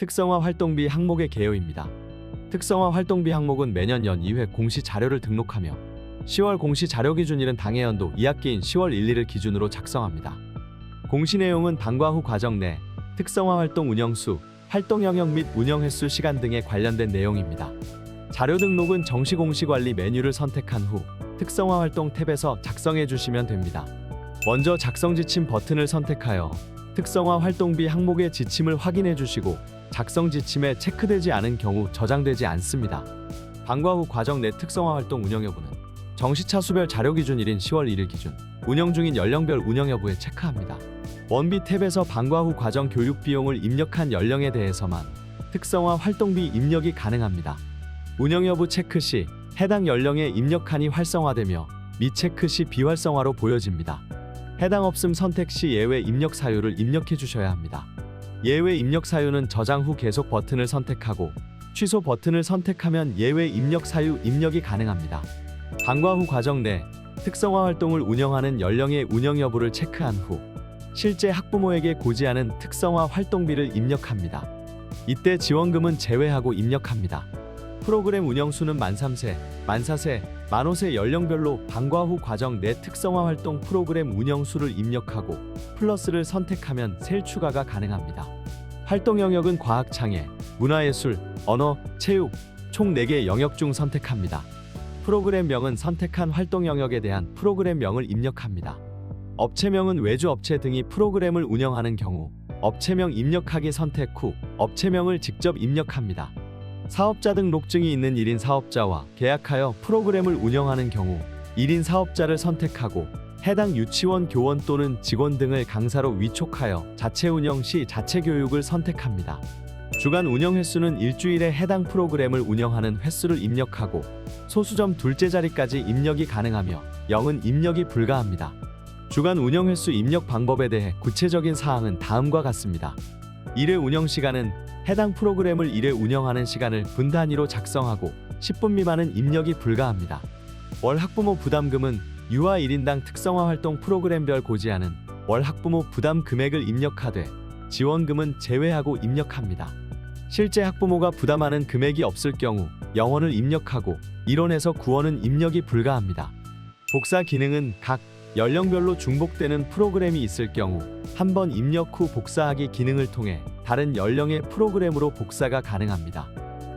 특성화 활동비 항목의 개요입니다. 특성화 활동비 항목은 매년 연 2회 공시 자료를 등록하며 10월 공시 자료 기준일은 당해 연도 2학기인 10월 1, 2를 기준으로 작성합니다. 공시 내용은 방과 후 과정 내 특성화 활동 운영수, 활동 영역 및 운영 횟수 시간 등에 관련된 내용입니다. 자료 등록은 정시 공시 관리 메뉴를 선택한 후 특성화 활동 탭에서 작성해 주시면 됩니다. 먼저 작성 지침 버튼을 선택하여 특성화 활동비 항목의 지침을 확인해 주시고 작성 지침에 체크되지 않은 경우 저장되지 않습니다. 방과 후 과정 내 특성화 활동 운영 여부는 정시차 수별 자료 기준일인 10월 1일 기준 운영 중인 연령별 운영 여부에 체크합니다. 원비 탭에서 방과 후 과정 교육 비용을 입력한 연령에 대해서만 특성화 활동비 입력이 가능합니다. 운영 여부 체크 시 해당 연령에 입력한이 활성화되며 미체크 시 비활성화로 보여집니다. 해당 없음 선택 시 예외 입력 사유를 입력해 주셔야 합니다. 예외 입력 사유는 저장 후 계속 버튼을 선택하고 취소 버튼을 선택하면 예외 입력 사유 입력이 가능합니다. 방과 후 과정 내 특성화 활동을 운영하는 연령의 운영 여부를 체크한 후 실제 학부모에게 고지하는 특성화 활동비를 입력합니다. 이때 지원금은 제외하고 입력합니다. 프로그램 운영수는 만 3세, 만 4세, 만 5세 연령별로 방과 후 과정 내 특성화 활동 프로그램 운영수를 입력하고 플러스를 선택하면 셀 추가가 가능합니다. 활동 영역은 과학 창예, 문화예술, 언어, 체육 총 4개 영역 중 선택합니다. 프로그램명은 선택한 활동 영역에 대한 프로그램명을 입력합니다. 업체명은 외주 업체 등이 프로그램을 운영하는 경우 업체명 입력하기 선택 후 업체명을 직접 입력합니다. 사업자 등록증이 있는 1인 사업자와 계약하여 프로그램을 운영하는 경우 1인 사업자를 선택하고 해당 유치원 교원 또는 직원 등을 강사로 위촉하여 자체 운영 시 자체 교육을 선택합니다. 주간 운영 횟수는 일주일에 해당 프로그램을 운영하는 횟수를 입력하고 소수점 둘째 자리까지 입력이 가능하며 0은 입력이 불가합니다. 주간 운영 횟수 입력 방법에 대해 구체적인 사항은 다음과 같습니다. 1회 운영 시간은 해당 프로그램을 1회 운영하는 시간을 분 단위로 작성하고 10분 미만은 입력이 불가합니다. 월 학부모 부담금은 유아 1인당 특성화 활동 프로그램별 고지하는 월 학부모 부담 금액을 입력하되 지원금은 제외하고 입력합니다. 실제 학부모가 부담하는 금액이 없을 경우 0원을 입력하고 1원에서 9원은 입력이 불가합니다. 복사 기능은 각 연령별로 중복되는 프로그램이 있을 경우 한 번 입력 후 복사하기 기능을 통해 다른 연령의 프로그램으로 복사가 가능합니다.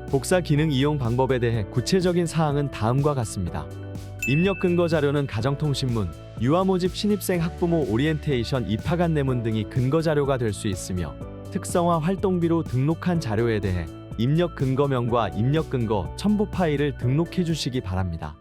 복사 기능 이용 방법에 대해 구체적인 사항은 다음과 같습니다. 입력 근거 자료는 가정통신문, 유아 모집 신입생 학부모 오리엔테이션 입학 안내문 등이 근거 자료가 될 수 있으며 특성화 활동비로 등록한 자료에 대해 입력 근거명과 입력 근거 첨부 파일을 등록해 주시기 바랍니다.